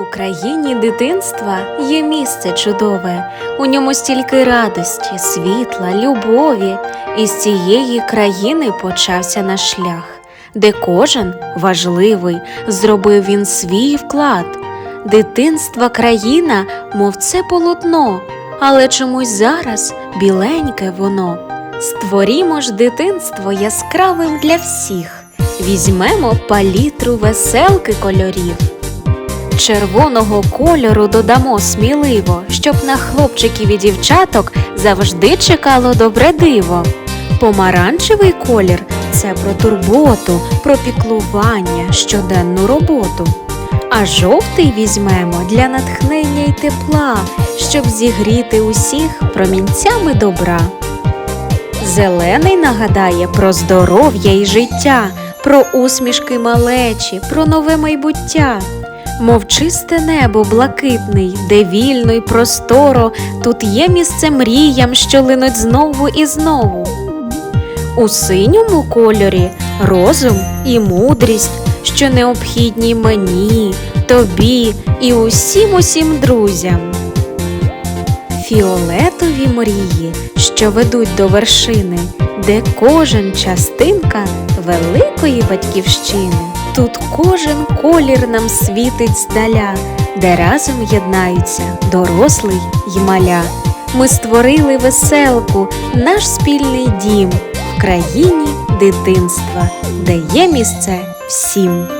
У країні дитинства є місце чудове, у ньому стільки радості, світла, любові. І з цієї країни почався наш шлях, де кожен важливий, зробив він свій вклад. Дитинства країна, мов це полотно, але чомусь зараз біленьке воно. Створімо ж дитинство яскравим для всіх, візьмемо палітру веселки кольорів. Червоного кольору додамо сміливо, щоб на хлопчиків і дівчаток завжди чекало добре диво. Помаранчевий колір це про турботу, про піклування, щоденну роботу. А жовтий візьмемо для натхнення й тепла, щоб зігріти усіх промінцями добра. Зелений нагадає про здоров'я і життя, про усмішки малечі, про нове майбуття. Мов чисте небо блакитний, де вільно й просторо, тут є місце мріям, що линуть знову і знову. У синьому кольорі розум і мудрість, що необхідні мені, тобі і усім усім друзям. Фіолетові мрії, що ведуть до вершини, де кожен частинка великої батьківщини. Тут кожен колір нам світить здаля, де разом єднаються дорослий й маля. Ми створили веселку, наш спільний дім в країні дитинства, де є місце всім.